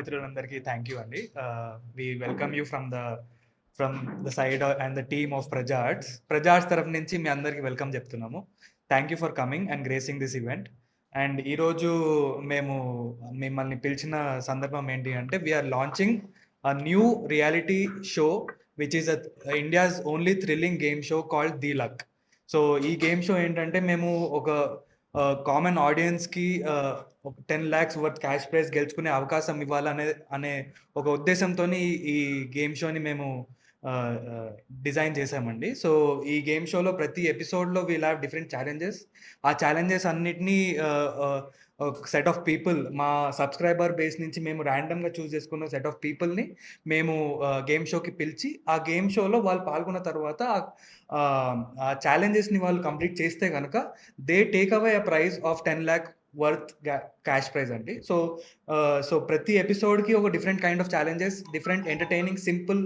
మిత్రులందరికీ thank you అండి. We welcome you from the from the side and the team of Prajarts Prajarts తరఫు నుంచి మీ అందరికీ వెల్కమ్ చెప్తున్నాము. Thank you for coming and gracing this event and ఈరోజు మేము మిమ్మల్ని పిలిచిన సందర్భం ఏంటి అంటే we are launching a new reality show which is India's only thrilling game show called the luck so ఈ గేమ్ షో ఏంటంటే మేము ఒక కామన్ ఆడియన్స్కి ఒక ten lakhs worth cash prize గెలుచుకునే అవకాశం ఇవ్వాలనే అనే ఒక ఉద్దేశంతో ఈ గేమ్ షోని మేము డిజైన్ చేసామండి సో ఈ గేమ్ షోలో ప్రతి ఎపిసోడ్లో వీల్ హ్యావ్ డిఫరెంట్ ఛాలెంజెస్ ఆ ఛాలెంజెస్ అన్నిటినీ సెట్ ఆఫ్ పీపుల్ మా సబ్స్క్రైబర్ బేస్ నుంచి మేము ర్యాండమ్గా చూస్ చేసుకున్న సెట్ ఆఫ్ పీపుల్ని మేము గేమ్ షోకి పిలిచి ఆ గేమ్ షోలో వాళ్ళు పాల్గొన్న తర్వాత ఆ ఛాలెంజెస్ని వాళ్ళు కంప్లీట్ చేస్తే కనుక they take away a prize of ten lakh worth cash prize అండి. సో సో ప్రతి ఎపిసోడ్కి ఒక different kind of challenges different entertaining simple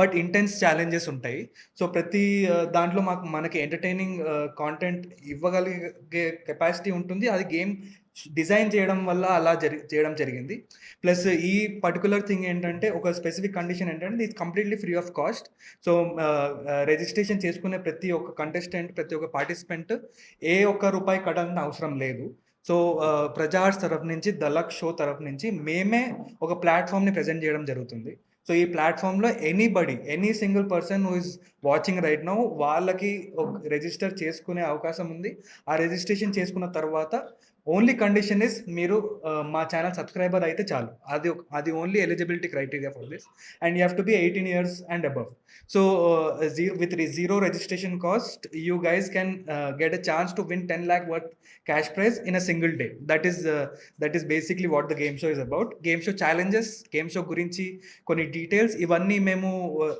but intense challenges ఉంటాయి. సో ప్రతి దాంట్లో మాకు మనకి ఎంటర్టైనింగ్ కాంటెంట్ ఇవ్వగలిగే కెపాసిటీ ఉంటుంది. అది గేమ్ డిజైన్ చేయడం వల్ల అలా జరి చేయడం జరిగింది. ప్లస్ ఈ పర్టికులర్ థింగ్ ఏంటంటే ఒక స్పెసిఫిక్ కండిషన్ ఏంటంటే ఇది completely free of cost. So registration చేసుకునే ప్రతి ఒక్క కంటెస్టెంట్ ప్రతి ఒక్క పార్టిసిపెంట్ ఏ ఒక్క రూపాయి కట్టాలని అవసరం లేదు. సో ప్రజార్స్ తరఫు నుంచి దలక్ షో తరఫు నుంచి మేమే ఒక ప్లాట్ఫామ్ని ప్రజెంట్ చేయడం జరుగుతుంది. సో ఈ ప్లాట్ఫామ్లో anybody any single person who is watching right now వాళ్ళకి రిజిస్టర్ చేసుకునే అవకాశం ఉంది. ఆ రిజిస్ట్రేషన్ చేసుకున్న తర్వాత ఓన్లీ కండిషన్ ఇస్ మీరు మా ఛానల్ సబ్స్క్రైబర్ అయితే చాలు. అది అది only eligibility criteria for this and you have to be eighteen years and above so zero with zero registration cost you guys can get a chance to win ten lakh worth cash prize in a single day that is that is basically what the game show is about game show challenges game show గురించి కొన్ని details ఇవన్నీ మేము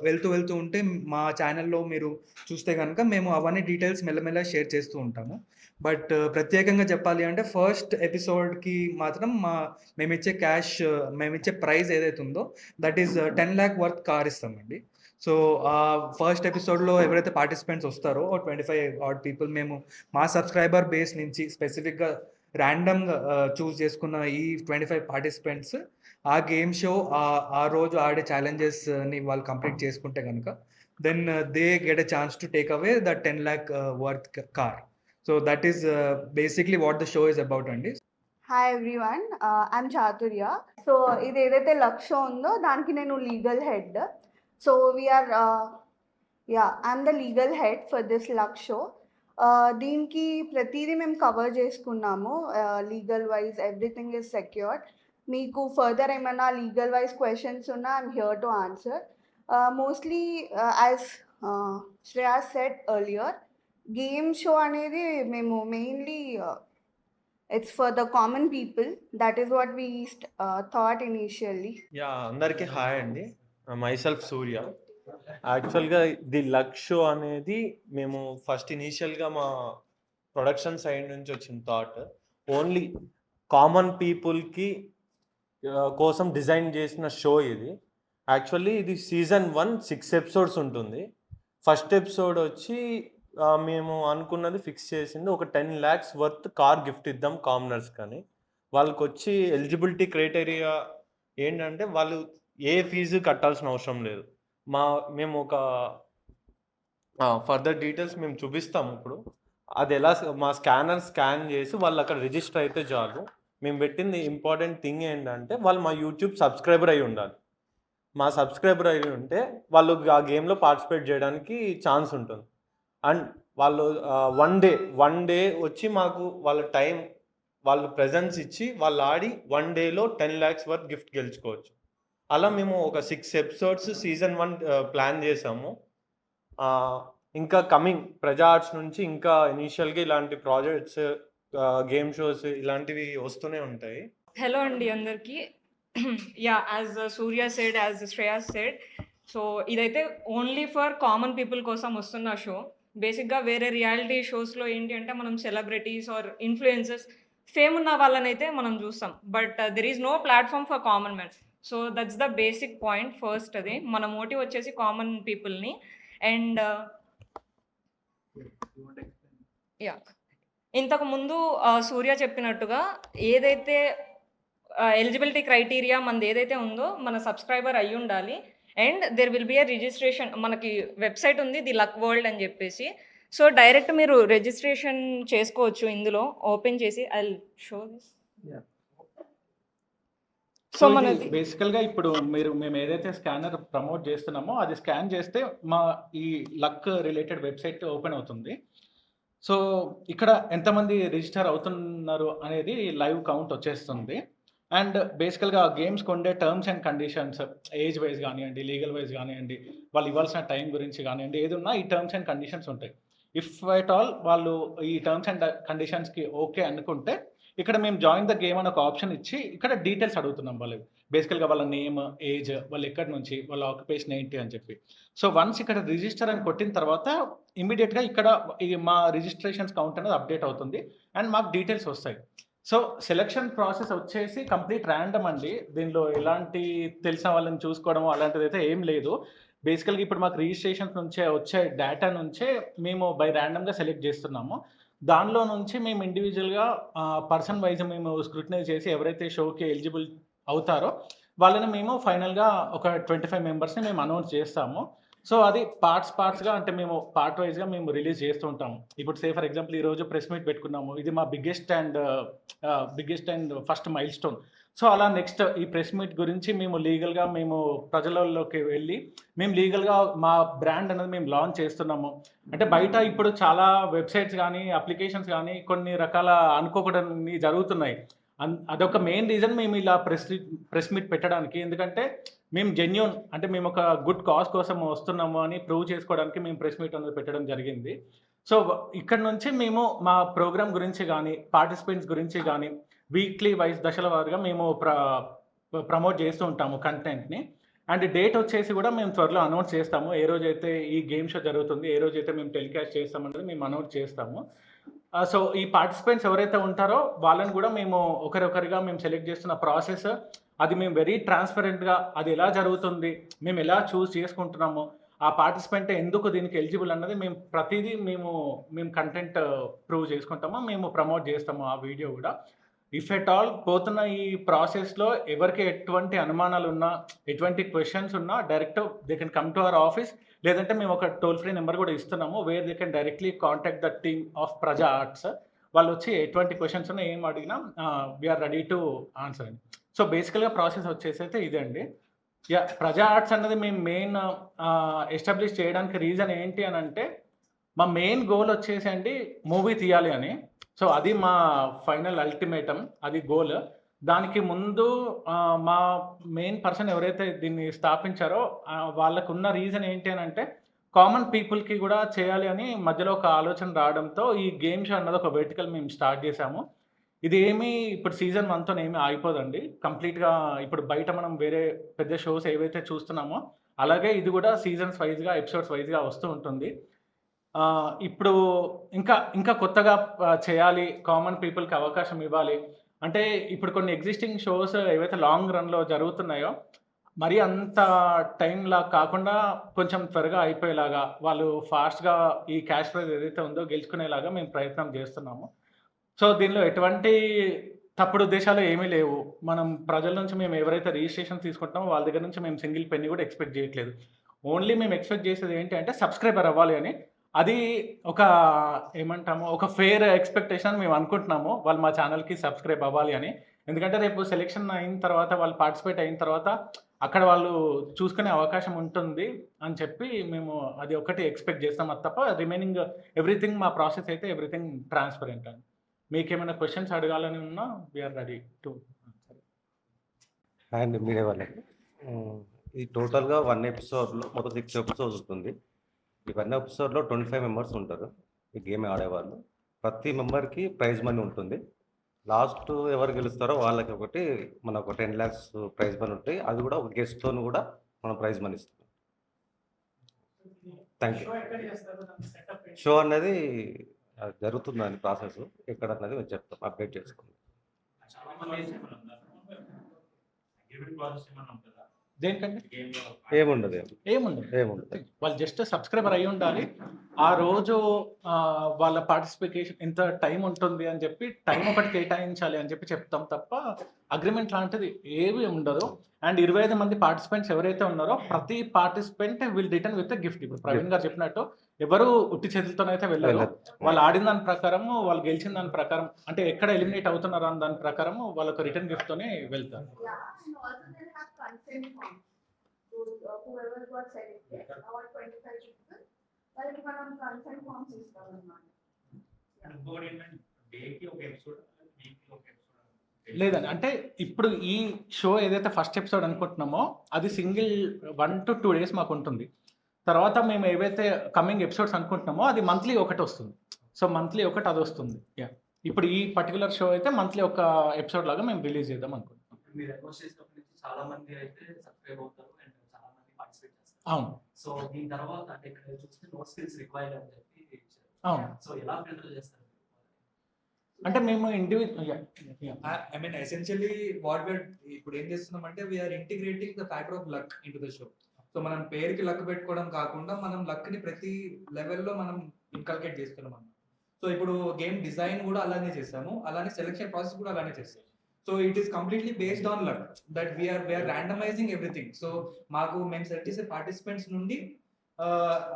వెళ్తూ వెళ్తూ ఉంటే మా ఛానల్లో మీరు చూస్తే కనుక మేము అవన్నీ డీటెయిల్స్ మెల్లమెల్ల షేర్ చేస్తూ ఉంటాము. బట్ ప్రత్యేకంగా చెప్పాలి అంటే ఫస్ట్ ఫస్ట్ ఎపిసోడ్కి మాత్రం మా మేమిచ్చే క్యాష్ మేమిచ్చే ప్రైజ్ ఏదైతే ఉందో that is ten lakh worth car ఇస్తామండి. సో ఆ ఫస్ట్ ఎపిసోడ్లో ఎవరైతే పార్టిసిపెంట్స్ వస్తారో ట్వంటీ ఫైవ్ ఆట్ పీపుల్ మేము మా సబ్స్క్రైబర్ బేస్ నుంచి స్పెసిఫిక్గా ర్యాండమ్గా చూస్ చేసుకున్న ఈ ట్వంటీ ఫైవ్ పార్టిసిపెంట్స్ ఆ గేమ్ షో ఆ రోజు ఆడే ఛాలెంజెస్ని వాళ్ళు కంప్లీట్ చేసుకుంటే కనుక then they get a chance to take away the ten lakh worth car so that is basically what the show is about అండి hi everyone I'm Chaturya so ఇది ఏదైతే లక్ష్యం ఉందో దానికి నేను legal head so we are yeah I'm the legal head for this luck show దీనికి ప్రతిదీ మేము కవర్ చేసుకున్నాము. Legal wise everything is secured మీకు ఫర్దర్ ఏమైనా లీగల్ వైజ్ క్వశ్చన్స్ ఉన్నా I'm here to answer mostly as Shreya said earlier game show అనేది మేము mainly it's for the common people that is what we thought initially yeah అందరికీ hi అండి. Myself Surya. యాక్చువల్గా the luck show అనేది మేము first ఇనీషియల్గా మా ప్రొడక్షన్ సైడ్ నుంచి వచ్చిన థాట్. ఓన్లీ కామన్ పీపుల్కి కోసం డిజైన్ చేసిన షో ఇది. యాక్చువల్లీ ఇది సీజన్ వన్ సిక్స్ ఎపిసోడ్స్ ఉంటుంది. ఫస్ట్ ఎపిసోడ్ వచ్చి మేము అనుకున్నది ఫిక్స్ చేసింది. ఒక ten lakhs worth car gift ఇద్దాం కామనర్స్ కానీ వాళ్ళకి వచ్చి ఎలిజిబిలిటీ క్రైటీరియా ఏంటంటే వాళ్ళు ఏ ఫీజు కట్టాల్సిన అవసరం లేదు. మా మేము ఒక ఫర్దర్ డీటెయిల్స్ మేము చూపిస్తాం ఇప్పుడు. అది ఎలా మా స్కానర్ స్కాన్ చేసి వాళ్ళు అక్కడ రిజిస్టర్ అయితే చాలు. మేము పెట్టింది ఇంపార్టెంట్ థింగ్ ఏంటంటే వాళ్ళు మా యూట్యూబ్ సబ్స్క్రైబర్ అయి ఉండాలి. మా సబ్స్క్రైబర్ అయి ఉంటే వాళ్ళు ఆ గేమ్లో పార్టిసిపేట్ చేయడానికి ఛాన్స్ ఉంటుంది. అండ్ వాళ్ళు వన్ డే వన్ డే వచ్చి మాకు వాళ్ళ టైం వాళ్ళు ప్రెజెన్స్ ఇచ్చి వాళ్ళు ఆడి వన్ డేలో టెన్ ల్యాక్స్ వర్త్ గిఫ్ట్ గెలుచుకోవచ్చు. అలా మేము ఒక six episodes season one plan చేసాము. ఇంకా కమింగ్ ప్రజా ఆర్ట్స్ నుంచి ఇంకా ఇనీషియల్గా ఇలాంటి ప్రాజెక్ట్స్ గేమ్ షోస్ ఇలాంటివి వస్తూనే ఉంటాయి. హలో అండి అందరికీ. Yeah as Surya said as Shreya said so ఇదైతే ఓన్లీ ఫర్ కామన్ పీపుల్ కోసం వస్తున్న షో బేసిక్గా వేరే రియాలిటీ షోస్లో ఏంటి అంటే మనం సెలబ్రిటీస్ ఆర్ ఇన్ఫ్లుయెన్సెస్ ఫేమ్ ఉన్న వాళ్ళనైతే మనం చూస్తాం. But there is no platform for common man so that's the basic point first అది. మన మోటివ్ వచ్చేసి కామన్ పీపుల్ని అండ్ యా ఇంతకు ముందు uh, సూర్య చెప్పినట్టుగా ఏదైతే ఎలిజిబిలిటీ క్రైటీరియా మనది ఏదైతే ఉందో మన సబ్స్క్రైబర్ అయి ఉండాలి and there will be a registration. మనకి వెబ్సైట్ ఉంది ది లక్ వరల్డ్ అని చెప్పేసి. సో డైరెక్ట్ మీరు రిజిస్ట్రేషన్ చేసుకోవచ్చు ఇందులో. ఓపెన్ చేసి ఐ షో దిస్. సో మనది బేసికల్గా ఇప్పుడు మీరు మేము ఏదైతే స్కానర్ ప్రమోట్ చేస్తున్నామో అది స్కాన్ చేస్తే మా ఈ లక్ రిలేటెడ్ వెబ్సైట్ ఓపెన్ అవుతుంది. సో ఇక్కడ ఎంతమంది రిజిస్టర్ అవుతున్నారు అనేది లైవ్ కౌంట్ వచ్చేస్తుంది. అండ్ బేసికల్గా గేమ్స్కి ఉండే terms and conditions age wise కానివ్వండి లీగల్ వైజ్ కానివ్వండి వాళ్ళు ఇవ్వాల్సిన టైం గురించి కానివ్వండి ఏది ఉన్నా ఈ టర్మ్స్ అండ్ కండిషన్స్ ఉంటాయి. ఇఫ్ ఎట్ ఆల్ వాళ్ళు ఈ టర్మ్స్ అండ్ కండిషన్స్కి ఓకే అనుకుంటే ఇక్కడ మేము జాయిన్ ద గేమ్ అని ఒక ఆప్షన్ ఇచ్చి ఇక్కడ డీటెయిల్స్ అడుగుతున్నాం వాళ్ళకి. బేసికల్గా వాళ్ళ నేమ్ ఏజ్ వాళ్ళు ఎక్కడి నుంచి వాళ్ళ ఆక్యుపేషన్ ఏంటి అని చెప్పి. సో వన్స్ ఇక్కడ రిజిస్టర్ అని కొట్టిన తర్వాత ఇమీడియట్గా ఇక్కడ ఈ మా రిజిస్ట్రేషన్స్ కౌంట్ అనేది అప్డేట్ అవుతుంది. అండ్ మాకు డీటెయిల్స్ వస్తాయి. సో సెలక్షన్ ప్రాసెస్ వచ్చేసి కంప్లీట్ ర్యాండమ్ అండి. దీనిలో ఎలాంటి తెలిసిన వాళ్ళని చూసుకోవడం అలాంటిది అయితే ఏం లేదు. బేసికల్గా ఇప్పుడు మాకు రిజిస్ట్రేషన్స్ నుంచే వచ్చే డేటా నుంచే మేము బై ర్యాండమ్గా సెలెక్ట్ చేస్తున్నాము. దానిలో నుంచి మేము ఇండివిజువల్గా పర్సన్ వైజ్ మేము స్క్రూటినైజ్ చేసి ఎవరైతే షోకి ఎలిజిబుల్ అవుతారో వాళ్ళని మేము ఫైనల్గా ఒక ట్వంటీ ఫైవ్ మెంబర్స్ని మేము అనౌన్స్ చేస్తాము. సో అది పార్ట్స్ పార్ట్స్గా అంటే మేము పార్ట్ వైజ్గా మేము రిలీజ్ చేస్తూ ఉంటాము. ఇప్పుడు సే ఫర్ ఎగ్జాంపుల్ ఈరోజు ప్రెస్ మీట్ పెట్టుకున్నాము. ఇది మా biggest and biggest and first milestone so అలా నెక్స్ట్ ఈ ప్రెస్ మీట్ గురించి మేము లీగల్గా మేము ప్రజలలోకి వెళ్ళి మేము లీగల్గా మా బ్రాండ్ అనేది మేము లాంచ్ చేస్తున్నాము. అంటే బయట ఇప్పుడు చాలా వెబ్సైట్స్ కానీ అప్లికేషన్స్ కానీ కొన్ని రకాల అనుకోకూడని జరుగుతున్నాయి. అదొక మెయిన్ రీజన్ మేము ఇలా ప్రెస్ ప్రెస్ మీట్ పెట్టడానికి. ఎందుకంటే మేము జెన్యున్ అంటే మేము ఒక గుడ్ కాజ్ కోసం వస్తున్నాము అని ప్రూవ్ చేసుకోవడానికి మేము ప్రెస్ మీట్ అనేది పెట్టడం జరిగింది. సో ఇక్కడ నుంచి మేము మా ప్రోగ్రామ్ గురించి కానీ పార్టిసిపెంట్స్ గురించి కానీ వీక్లీ వైజ్ దశల వారుగా మేము ప్ర ప్రమోట్ చేస్తూ ఉంటాము కంటెంట్ని అండ్ డేట్ వచ్చేసి కూడా మేము త్వరలో అనౌన్స్ చేస్తాము. ఏ రోజైతే ఈ గేమ్ షో జరుగుతుంది ఏ రోజైతే మేము టెలికాస్ట్ చేస్తామన్నది మేము అనౌన్స్ చేస్తాము. సో ఈ పార్టిసిపెంట్స్ ఎవరైతే ఉంటారో వాళ్ళని కూడా మేము ఒకరొకరిగా మేము సెలెక్ట్ చేస్తున్న ప్రాసెస్ అది మేము వెరీ ట్రాన్స్పరెంట్గా అది ఎలా జరుగుతుంది మేము ఎలా చూస్ చేసుకుంటున్నాము ఆ పార్టిసిపెంట్ ఎందుకు దీనికి ఎలిజిబుల్ అన్నది మేము ప్రతిదీ మేము మేము కంటెంట్ ప్రూవ్ uh, చేసుకుంటాము మేము ప్రమోట్ చేస్తాము ఆ వీడియో కూడా. ఇఫ్ ఎట్ ఆల్ పోతున్న ఈ ప్రాసెస్లో ఎవరికి ఎటువంటి అనుమానాలు ఉన్నా ఎటువంటి క్వశ్చన్స్ ఉన్నా direct they can come to our office లేదంటే మేము ఒక టోల్ ఫ్రీ నెంబర్ కూడా ఇస్తున్నాము where they can directly contact the team of Praja Arts వాళ్ళు వచ్చి ఎటువంటి క్వశ్చన్స్ ఉన్నా ఏం అడిగినా we are ready to answer అండి సో బేసికల్గా ప్రాసెస్ వచ్చేసి అయితే ఇదే అండి. యా ప్రజా ఆర్ట్స్ అన్నది మేము మెయిన్ ఎస్టాబ్లిష్ చేయడానికి రీజన్ ఏంటి అని అంటే మా మెయిన్ గోల్ వచ్చేసి అండి మూవీ తీయాలి అని. సో అది మా ఫైనల్ అల్టిమేటం అది గోల్ దానికి ముందు మా మెయిన్ పర్సన్ ఎవరైతే దీన్ని స్థాపించారో వాళ్ళకున్న రీజన్ ఏంటి అని అంటే కామన్ పీపుల్కి కూడా చేయాలి అని మధ్యలో ఒక ఆలోచన రావడంతో ఈ గేమ్ షో అన్నది ఒక వెర్టికల్ మేము స్టార్ట్ చేసాము ఇది ఏమి ఇప్పుడు సీజన్ వన్తో ఏమి ఆగిపోదండి. కంప్లీట్గా ఇప్పుడు బయట మనం వేరే పెద్ద షోస్ ఏవైతే చూస్తున్నామో అలాగే ఇది కూడా సీజన్స్ వైజ్గా ఎపిసోడ్స్ వైజ్గా వస్తూ ఉంటుంది. ఆ, ఇప్పుడు ఇంకా ఇంకా కొత్తగా ఆ, చేయాలి కామన్ పీపుల్కి అవకాశం ఇవ్వాలి. అంటే ఇప్పుడు కొన్ని ఎగ్జిస్టింగ్ షోస్ ఏవైతే లాంగ్ రన్లో జరుగుతున్నాయో మరి అంత టైంలా కాకుండా కొంచెం త్వరగా అయిపోయేలాగా వాళ్ళు ఫాస్ట్గా ఈ క్యాష్ ప్రైజ్ ఏదైతే ఉందో గెలుచుకునేలాగా మేము ప్రయత్నం చేస్తున్నాము. సో దీనిలో ఎటువంటి తప్పుడు ఉద్దేశాలు ఏమీ లేవు. మనం ప్రజల నుంచి మేము ఎవరైతే రిజిస్ట్రేషన్ తీసుకుంటామో వాళ్ళ దగ్గర నుంచి మేము సింగిల్ పెన్ని కూడా ఎక్స్పెక్ట్ చేయట్లేదు. ఓన్లీ మేము ఎక్స్పెక్ట్ చేసేది ఏంటి అంటే సబ్స్క్రైబర్ అవ్వాలి అని అది ఒక ఏమంటాము ఒక ఫేర్ ఎక్స్పెక్టేషన్ మేము అనుకుంటున్నాము. వాళ్ళు మా ఛానల్కి సబ్స్క్రైబ్ అవ్వాలి అని. ఎందుకంటే రేపు సెలెక్షన్ అయిన తర్వాత వాళ్ళు పార్టిసిపేట్ అయిన తర్వాత అక్కడ వాళ్ళు చూసుకునే అవకాశం ఉంటుంది అని చెప్పి మేము అది ఒకటి ఎక్స్పెక్ట్ చేస్తాం. అది తప్ప రిమైనింగ్ ఎవ్రీథింగ్ మా ప్రాసెస్ అయితే ఎవ్రీథింగ్ ట్రాన్స్పరెంట్ అండి మీకు ఏమైనా క్వశ్చన్స్ అడగాలని ఉన్నా వీఆర్ రెడీ టు అండ్ మీరే వాళ్ళకి ఈ టోటల్గా వన్ ఎపిసోడ్లో మొత్తం సిక్స్ ఎపిసోడ్స్ ఉంటుంది ఈ వన్ ఎపిసోడ్లో ట్వంటీ ఫైవ్ మెంబర్స్ ఉంటారు. ఈ గేమ్ ఆడేవాళ్ళు. ప్రతి మెంబర్కి ప్రైజ్ మనీ ఉంటుంది. లాస్ట్ ఎవరు గెలుస్తారో వాళ్ళకి ఒకటి మన ఒక టెన్ ల్యాక్స్ ప్రైజ్ మనీ ఉంటాయి. అది కూడా ఒక గెస్ట్తో కూడా మనం ప్రైజ్ మనీ ఇస్తాం. థ్యాంక్ యూ షో అనేది జరుగుతుంది జరుగుతుందని ప్రాసెస్ ఎక్కడ అన్నది మేము చెప్తాం. అప్డేట్ చేసుకుంటాం దేనికండి? ఏముండదు ఏముండదు. ఏముండదు. వాళ్ళు జస్ట్ సబ్స్క్రైబర్ అయి ఉండాలి. ఆ రోజు వాళ్ళ పార్టిసిపేషన్ ఇంత టైం ఉంటుంది అని చెప్పి టైం ఒకటి కేటాయించాలి అని చెప్పి చెప్తాం తప్ప అగ్రిమెంట్ లాంటిది ఏవి ఉండదు. అండ్ ఇరవై ఐదు మంది పార్టిసిపెంట్స్ ఎవరైతే ఉన్నారో ప్రతి participant will return with gift ఇప్పుడు ప్రవీణ్ గారు చెప్పినట్టు ఎవరు ఉట్టి చేతులతోనైతే వెళ్ళరు. వాళ్ళు ఆడిన దాని ప్రకారం వాళ్ళు గెలిచిన దాని ప్రకారం అంటే ఎక్కడ ఎలిమినేట్ అవుతున్నారు అన్న దాని ప్రకారం వాళ్ళకు రిటర్న్ గిఫ్ట్ తోనే వెళ్తారు. And. Those, uh, whoever got selected, about twenty-five people, వాళ్ళకి మనం consent forms ఇస్తాం అన్నమాట. ఇంకోటి ఏంటంటే డేకి ఒక ఎపిసోడ్ వీక్కి ఒక ఎపిసోడ్ లేదండి అంటే ఇప్పుడు ఈ షో ఏదైతే ఫస్ట్ ఎపిసోడ్ అనుకుంటున్నామో అది single one to two days మాకు ఉంటుంది. తర్వాత మేము ఏవైతే కమింగ్ ఎపిసోడ్స్ అనుకుంటున్నామో అది మంత్లీ ఒకటి వస్తుంది. సో మంత్లీ ఒకటి అది వస్తుంది. యా ఇప్పుడు ఈ పర్టికులర్ షో అయితే మంత్లీ ఒక ఎపిసోడ్ లాగా మేము రిలీజ్ చేద్దాం అనుకుంటున్నాం. చాలా మంది అయితే సబ్స్క్రైబ్ అవుతారు అండ్ చాలా మంది పార్టిసిపేట్ చేస్తారు. అవును. సో దీని తర్వాత అంటే ఇక్కడ చూస్తే నో స్కిల్స్ రిక్వైర్డ్ అని చెప్పి ఇచ్చారు. అవును. సో ఎలా ఫిల్టర్ చేస్తారు? అంటే మేము individual I mean essentially what we are ఇప్పుడు ఏం చేస్తున్నాం అంటే we are integrating the factor of luck into the show so మనం పేరుకి లక్ పెట్టుకోవడం కాకుండా మనం లక్ని ప్రతి లెవెల్లో మనం ఇన్కల్కేట్ చేస్తున్నాం అన్నమాట. సో ఇప్పుడు గేమ్ డిజైన్ కూడా అలానే చేస్తాము అలానే సెలెక్షన్ ప్రాసెస్ కూడా అలానే చేస్తాం so it is completely based on luck that we are we are randomizing everything so మాకు మేము సెట్ చేసే పార్టిసిపెంట్స్ నుండి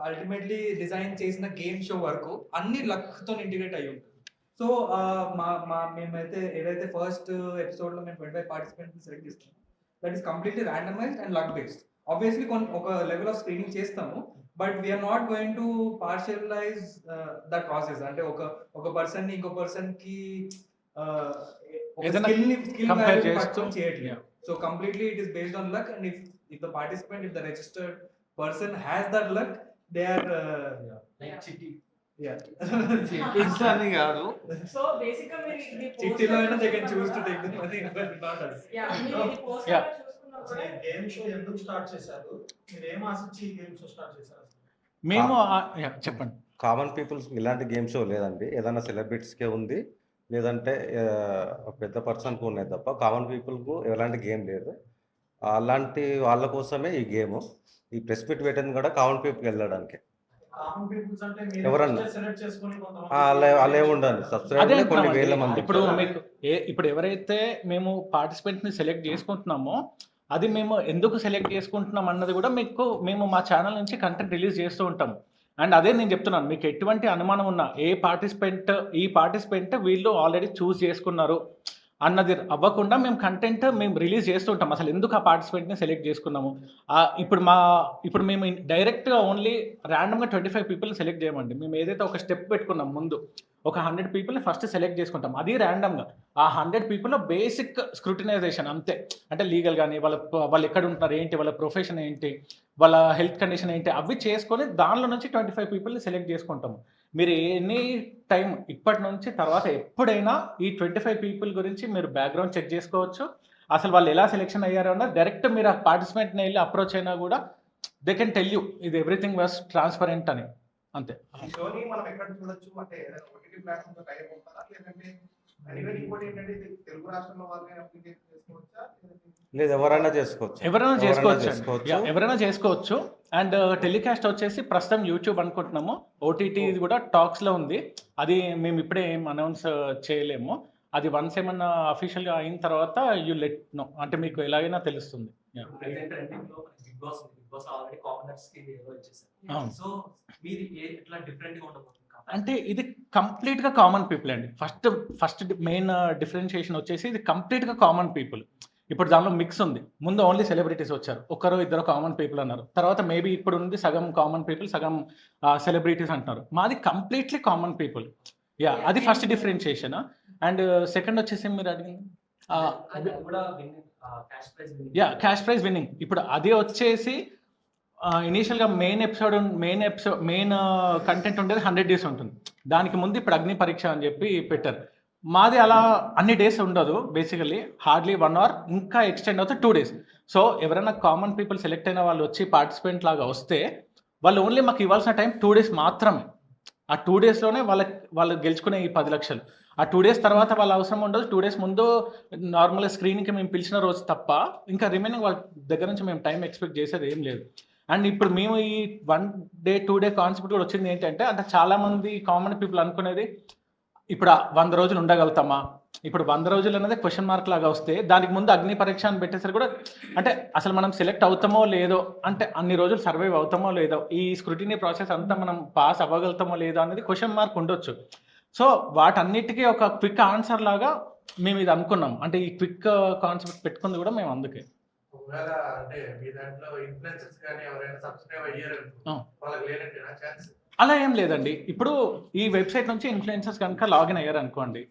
అల్టిమేట్లీ డిజైన్ చేసిన గేమ్ షో వరకు అన్ని లక్తో ఇంటిగ్రేట్ అయ్యి ఉంటుంది. సో మా మా మేమైతే ఏదైతే ఫస్ట్ ఎపిసోడ్లో మేము ట్వంటీ ఫైవ్ పార్టిసిపెంట్స్ సెలెక్ట్ చేస్తాము that is completely randomized and luck based obviously కొన్ని ఒక లెవెల్ ఆఫ్ స్క్రీనింగ్ చేస్తాము but we are not going to partialize that process అంటే ఒక ఒక పర్సన్ ఇంకో పర్సన్కి చేయట్లేదు. So completely it is based on luck and if if the participant if the registered person has that luck they are like చిట్టి It's అని కాదు so బేసిక్గా మీరు ఇది చిట్టిలో అయినా they can choose to take the money but not us. Yeah, మీరు ఇది poster Yeah. లో చూసుకున్నా అసలు కూడా ఈ గేమ్ షో ఎందుకు స్టార్ట్ చేశారు? మీరు ఏం ఆశించి ఈ గేమ్ షో స్టార్ట్ చేశారు అసలు? మేము చెప్పండి. కామన్ పీపుల్స్ ఇలాంటి గేమ్ షో లేదండి. ఏదైనా సెలబ్రిటీస్కే ఉంది. లేదంటే పెద్ద పర్సన్కి ఉన్నాయి తప్ప కామన్ పీపుల్కు ఎలాంటి గేమ్ లేదు. అలాంటి వాళ్ళ కోసమే ఈ గేమ్. ఈ ప్రెస్ మీట్ పెట్టింది కూడా కామన్ పీపుల్కి వెళ్ళడానికి. కామన్ పీపుల్స్ అంటే మీరు ఎవరన్నా? సెలెక్ట్ చేసుకొని కొంతమంది ఆ, అలా ఉండాలి కొన్ని. వేల మంది ఇప్పుడు మీకు ఏ ఇప్పుడు ఎవరైతే మేము పార్టిసిపెంట్ని సెలెక్ట్ చేసుకుంటున్నామో అది మేము ఎందుకు సెలెక్ట్ చేసుకుంటున్నాం అన్నది కూడా మీకు మేము మా ఛానల్ నుంచి కంటెంట్ రిలీజ్ చేస్తూ ఉంటాము. అండ్ అదే నేను చెప్తున్నాను మీకు ఎటువంటి అనుమానం ఉన్నా ఏ పార్టిసిపెంట్ ఈ పార్టిసిపెంట్ వీళ్ళు ఆల్రెడీ చూస్ చేసుకున్నారు అన్నది అవ్వకుండా మేము కంటెంట్ మేము రిలీజ్ చేస్తుంటాం అసలు ఎందుకు ఆ పార్టిసిపెంట్ని సెలెక్ట్ చేసుకున్నాము? ఇప్పుడు మా ఇప్పుడు మేము డైరెక్ట్గా ఓన్లీ ర్యాండమ్గా ట్వంటీ ఫైవ్ పీపుల్ సెలెక్ట్ చేయమండి. మేము ఏదైతే ఒక స్టెప్ పెట్టుకున్నాం ముందు ఒక హండ్రెడ్ పీపుల్ని ఫస్ట్ సెలెక్ట్ చేసుకుంటాం. అది ర్యాండమ్గా. ఆ హండ్రెడ్ పీపుల్లో బేసిక్ స్క్రూటినైజేషన్ అంతే. అంటే లీగల్ కానీ వాళ్ళ వాళ్ళు ఎక్కడ ఉంటున్నారు ఏంటి వాళ్ళ ప్రొఫెషన్ ఏంటి వాళ్ళ హెల్త్ కండిషన్ ఏంటి అవి చేసుకొని దానిలో నుంచి ట్వంటీ ఫైవ్ పీపుల్ని సెలెక్ట్ చేసుకుంటాము మీరు ఎనీ టైం ఇప్పటి నుంచి తర్వాత ఎప్పుడైనా ఈ ట్వంటీ ఫైవ్ పీపుల్ గురించి మీరు బ్యాక్గ్రౌండ్ చెక్ చేసుకోవచ్చు. అసలు వాళ్ళు ఎలా సెలెక్షన్ అయ్యారన్నా అన్న డైరెక్ట్ మీరు ఆ పార్టిసిపెంట్ని వెళ్ళి అప్రోచ్ అయినా కూడా దే కెన్ టెల్ యూ ఇది ఎవ్రీథింగ్ వాస్ ట్రాన్స్పరెంట్ అని. అంతే. లేదు ఎవరైనా చేసుకోవచ్చు. ఎవరైనా చేసుకోవచ్చు ఎవరైనా చేసుకోవచ్చు. అండ్ టెలికాస్ట్ వచ్చేసి ప్రస్తుతం యూట్యూబ్ అనుకుంటున్నాము. ఓటీటీ కూడా టాక్స్లో ఉంది. అది మేము ఇప్పుడే ఏం అనౌన్స్ చేయలేము. అది వన్స్ ఏమన్నా అఫీషియల్గా అయిన తర్వాత యూ లెట్ నో అంటే మీకు ఎలాగైనా తెలుస్తుంది. సో మీది ఎట్లా డిఫరెంట్గా ఉండబోతుంది? అంటే ఇది కంప్లీట్గా కామన్ పీపుల్ అండి. ఫస్ట్ ఫస్ట్ మెయిన్ డిఫరెన్షియేషన్ వచ్చేసి ఇది కంప్లీట్గా కామన్ పీపుల్ ఇప్పుడు దానిలో మిక్స్ ఉంది. ముందు ఓన్లీ సెలబ్రిటీస్ వచ్చారు. ఒకరు ఇద్దరు కామన్ పీపుల్ అన్నారు. తర్వాత మేబీ ఇప్పుడు ఉంది సగం కామన్ పీపుల్ సగం సెలబ్రిటీస్ అంటున్నారు. మాది కంప్లీట్లీ కామన్ పీపుల్ యా అది ఫస్ట్ డిఫరెన్షియేషన్ అండ్ సెకండ్ వచ్చేసి మీరు అడిగింది? యా క్యాష్ ప్రైజ్ విన్నింగ్ ఇప్పుడు అది వచ్చేసి ఇనీషియల్గా main episode main episode main content ఉండేది హండ్రెడ్ డేస్ ఉంటుంది. దానికి ముందు ఇప్పుడు అగ్ని పరీక్ష అని చెప్పి పెట్టారు. మాది అలా అన్ని డేస్ ఉండదు బేసికలీ హార్డ్లీ వన్ అవర్ ఇంకా ఎక్స్టెండ్ అవుతుంది టూ డేస్ సో ఎవరైనా కామన్ పీపుల్ సెలెక్ట్ అయిన వాళ్ళు వచ్చి పార్టిసిపెంట్ లాగా వస్తే వాళ్ళు ఓన్లీ మాకు ఇవ్వాల్సిన టైం టూ డేస్ మాత్రమే. ఆ టూ డేస్లోనే వాళ్ళకి వాళ్ళు గెలుచుకునే ఈ పది లక్షలు. ఆ టూ డేస్ తర్వాత వాళ్ళ అవసరం ఉండదు. టూ డేస్ ముందు నార్మల్గా స్క్రీన్కి మేము పిలిచిన రోజు తప్ప ఇంకా రిమైనింగ్ వాళ్ళ దగ్గర నుంచి మేము టైం ఎక్స్పెక్ట్ చేసేది ఏం లేదు. అండ్ ఇప్పుడు మేము ఈ one day two day concept కూడా వచ్చింది ఏంటంటే అంటే చాలా మంది కామన్ పీపుల్ అనుకునేది ఇప్పుడు వంద రోజులు ఉండగలుగుతామా? ఇప్పుడు వంద రోజులు అనేది క్వశ్చన్ మార్క్ లాగా వస్తే దానికి ముందు అగ్ని పరీక్ష అని పెట్టేసరికి కూడా అంటే అసలు మనం సెలెక్ట్ అవుతామో లేదో అంటే అన్ని రోజులు సర్వైవ్ అవుతామో లేదో ఈ స్క్రూటినీ ప్రాసెస్ అంతా మనం పాస్ అవ్వగలుగుతామో లేదో అనేది క్వశ్చన్ మార్క్ ఉండొచ్చు. సో వాటన్నిటికీ ఒక క్విక్ ఆన్సర్ లాగా మేము ఇది అనుకున్నాం. అంటే ఈ క్విక్ కాన్సెప్ట్ uh, పెట్టుకుంది కూడా మేము అందుకే. ఒకవేళ అంటే మీ దాంట్లో ఇన్ఫ్లుయెన్సర్స్ కానీ ఎవరైనా సబ్స్క్రైబ్ అయ్యారు ఆ. వాళ్ళకి లేనట్టేనా ఛాన్స్ అలా ఏం లేదండి. ఇప్పుడు ఈ వెబ్సైట్ నుంచి ఇన్ఫ్లుయెన్సర్స్ కనుక లాగిన్ అయ్యారు అనుకోండి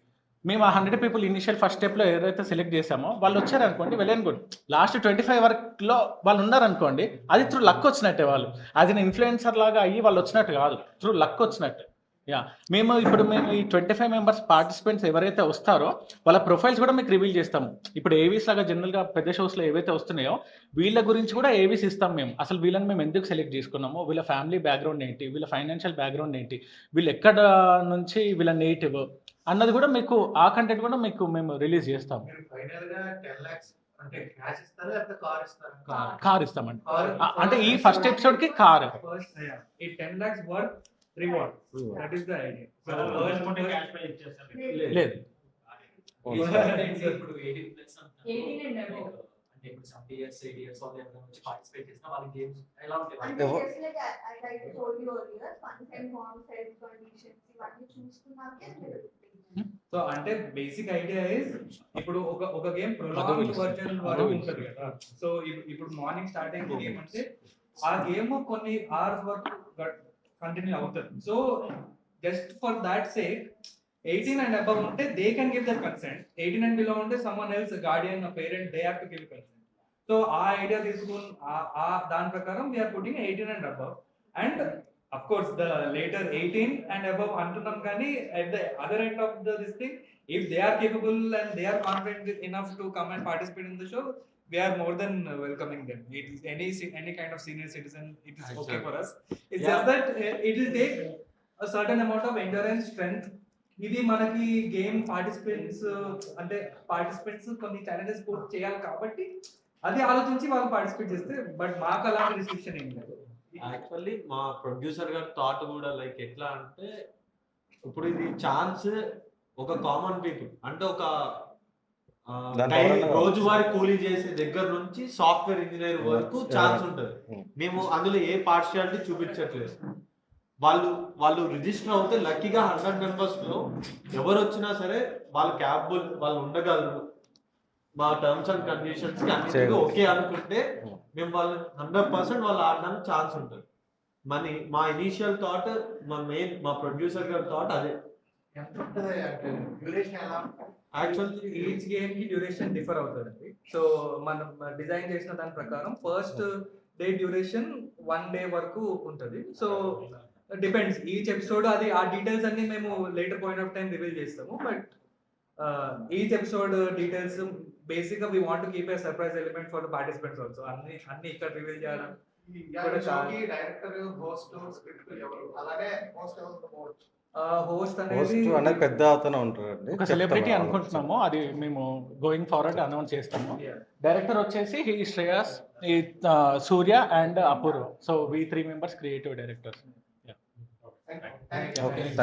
మేము ఆ హండ్రెడ్ పీపుల్ ఇనిషియల్ ఫస్ట్ స్టెప్లో ఏదైతే సెలెక్ట్ చేసామో వాళ్ళు వచ్చారు అనుకోండి well and good last twenty five వరకులో వాళ్ళు ఉన్నారనుకోండి అది త్రూ లక్ వచ్చినట్టే వాళ్ళు. అది ఇన్ఫ్లుయెన్సర్ లాగా అయ్యి వాళ్ళు వచ్చినట్టు కాదు త్రూ లక్ వచ్చినట్టు. యా మేము ఇప్పుడు మేము ఈ ట్వంటీ ఫైవ్ మెంబర్స్ పార్టిసిపెంట్స్ ఎవరైతే వస్తారో వాళ్ళ ప్రొఫైల్స్ కూడా మీకు రివీల్ చేస్తాము. ఇప్పుడు ఏవీస్ లాగా జనరల్గా పెద్ద షోస్లో ఏవైతే వస్తున్నాయో వీళ్ళ గురించి కూడా ఏవీస్ ఇస్తాం మేము. అసలు వీళ్ళని మేము ఎందుకు సెలెక్ట్ చేసుకున్నామో వీళ్ళ ఫ్యామిలీ బ్యాక్గ్రౌండ్ ఏంటి వీళ్ళ ఫైనాన్షియల్ బ్యాక్గ్రౌండ్ ఏంటి వీళ్ళు ఎక్కడ నుంచి వీళ్ళ నేటివ్ అన్నది కూడా మీకు ఆ కంటెంట్ కూడా మీకు మేము రిలీజ్ చేస్తాం మీరు ఫైనల్గా టెన్ లాక్స్ అంటే క్యాష్ ఇస్తారా లేకపోతే కార్ ఇస్తామండి. అంటే ఈ ఫస్ట్ ఎపిసోడ్కి కార్ ఈ ten lakhs worth reward that is the idea cash pay ఇచ్చేస్తారు లేదు ఇప్పుడు ఎయిటీన్ ప్లస్ 18 and above. అంటే ఇప్పుడు సెవెంటీ ఇయర్స్ ఎయిటీ ఇయర్స్ వాళ్ళు ఎవరైనా వచ్చి పార్టిసిపేట్ చేసినా వాళ్ళ గేమ్స్ ఎలా ఉంటాయి? అంటే ఎవ- just like I- I like I told you earlier, consent forms, health conditions, ఇవన్నీ చూసుకున్నాకే మీరు సో అంటే బేసిక్ ఐడియా ఇస్ ఇప్పుడు ఒక ఒక గేమ్ ప్రొలాంగ్. వర్జన్ వరకు. ఉంటుంది కదా. సో ఇప్పుడు మార్నింగ్ స్టార్ట్ అయింది గేమ్ అంటే ఆ గేమ్ కొన్ని అవర్స్ వరకు కంటిన్యూ అవుతుంది. So just for that sake eighteen and above ఉంటే they can give their consent eighteen and below ఉంటే someone else guardian parent they have to give consent so ఆ idea తీసుకుని ఆ- ఆ దాని ప్రకారం we're putting eighteen and above and of course the later eighteen and above అంటున్నాం కానీ at the other end of the this thing if they are capable and they are confident enough to come and participate in the show we are more than uh, welcoming them. It is any any kind of senior citizen, it is okay for us. It's Yeah. just that uh, it will take a certain amount of endurance, strength. ఇది మనకి game participants అంటే participants కొన్ని challenges పూర్తి చేయాలి కాబట్టి అది ఆలోచించి వాళ్ళు పార్టిసిపేట్ చేస్తే బట్ మాకు అలాంటి రిస్ట్రిక్షన్ ఏం లేదు యాక్చువల్లీ మా ప్రొడ్యూసర్ గారి థాట్ కూడా లైక్ ఎట్లా అంటే ఇప్పుడు ఇది ఛాన్స్ ఒక కామన్ పీపుల్ అంటే ఒక రోజువారీ కూలీ చేసే దగ్గర నుంచి సాఫ్ట్వేర్ ఇంజనీర్ వరకు ఛాన్స్ ఉంటుంది. మేము అందులో ఏ పార్షియాలిటీ చూపించట్లేదు వాళ్ళు వాళ్ళు రిజిస్టర్ అవుతే లక్కీగా హండ్రెడ్ మెంబర్స్లో ఎవరు వచ్చినా సరే వాళ్ళు క్యాపబుల్ వాళ్ళు ఉండగలరు మా టర్మ్స్ అండ్ కండిషన్స్ అన్నిటికీ. ఓకే అనుకుంటే. మేము వాళ్ళు హండ్రెడ్ పర్సెంట్ వాళ్ళు ఆడడానికి ఛాన్స్ ఉంటుంది మన మా ఇనీషియల్ థాట్ మా మెయిన్ మా ప్రొడ్యూసర్ గారి థాట్ అదే ఎంత ఉంటుంది డ్యూరేషన్ ఎలా యాక్చువల్లీ ఈచ్ గేమ్కి డ్యూరేషన్ డిఫర్ అవుతుంది సో మనం డిజైన్ చేసిన దాని ప్రకారం first day duration one day వరకు ఉంటుంది సో డిపెండ్స్ ఈచ్ ఎపిసోడ్ అది ఆ డీటెయిల్స్ అన్ని మేము later point of time reveal చేస్తాము బట్ ఈచ్ ఎపిసోడ్ డీటెయిల్స్ బేసిక్గా we want keep a surprise element for the participants also అన్ని అన్ని ఇక్కడ రివీల్ చేయడం డైరెక్టర్ హోస్ట్ స్క్రిప్ట్ ఎవరు అలానే హోస్ట్ హోస్ట్ హోస్ట్ అనేది అనేది పెద్ద అతను ఉంటారండి ఒక సెలబ్రిటీ అనుకుంటున్నాము. అది మేము గోయింగ్ ఫార్వర్డ్ అనౌన్స్ చేస్తాము. డైరెక్టర్ వచ్చేసి ఈ శ్రేయస్ ఈ Surya and Apurva so we three members creative directors okay thank